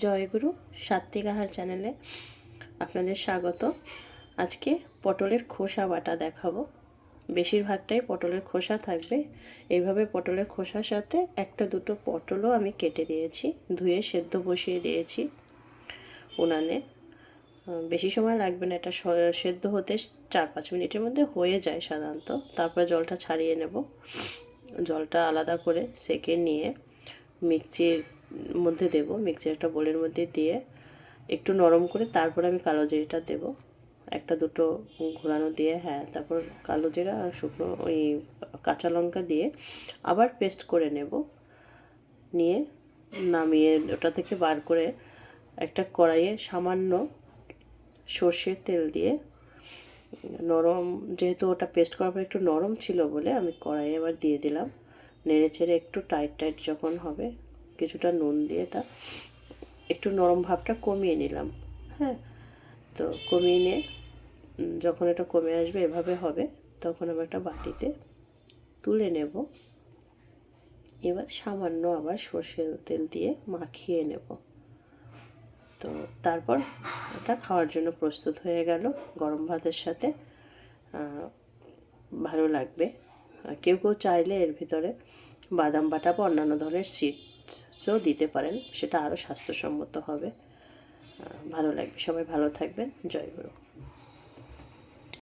জয়গুরু আহার চ্যানেলে আপনাদের স্বাগত। আজকে পটলের খোসা বাটা দেখাবো। বেশিরভাগটাই পটলের খোসা থাকবে। এইভাবে পটলের খোসার সাথে একটা দুটো পটলও আমি কেটে দিয়েছি, ধুয়ে সেদ্ধ বসিয়ে দিয়েছি উনানে। বেশি সময় লাগবে না, এটা সেদ্ধ হতে চার পাঁচ মিনিটের মধ্যে হয়ে যায় সাধারণত। তারপরে জলটা ছাড়িয়ে নেব। জলটা আলাদা করে সেকে নিয়ে মিক্সির মধ্যে দেব মিক্সির একটা বোলের মধ্যে দিয়ে একটু নরম করে তারপর আমি কালো জিরেটা দেব। একটা দুটো ঘোরানো দিয়ে হ্যাঁ তারপর কালো জিরা আর শুকনো ওই কাঁচা লঙ্কা দিয়ে আবার পেস্ট করে নেব। নিয়ে নামিয়ে ওটা থেকে বার করে একটা কড়াইয়ে সামান্য সর্ষের তেল দিয়ে নরম, যেহেতু ওটা পেস্ট করার পর একটু নরম ছিল বলে আমি কড়াইয়ে আবার দিয়ে দিলাম। নেড়ে চেড়ে একটু টাইট টাইট যখন হবে কিছুটা নুন দিয়ে এটা একটু নরম ভাবটা কমিয়ে নিলাম। হ্যাঁ তো কমিয়ে নিয়ে যখন এটা কমে আসবে, এভাবে হবে, তখন আমি একটা বাটিতে তুলে নেব। এবার সামান্য আবার সর্ষের তেল দিয়ে মাখিয়ে নেব। তো তারপর এটা খাওয়ার জন্য প্রস্তুত হয়ে গেল গরম ভাতের সাথে। ভালো লাগবে। কেউ কেউ চাইলে এর ভিতরে বাদাম বাটা বা অন্যান্য ধরনের সিডসও দিতে পারেন সেটা আরও স্বাস্থ্যসম্মত হবে। ভালো লাগবে। সবাই ভালো থাকবেন। জয় গুরু।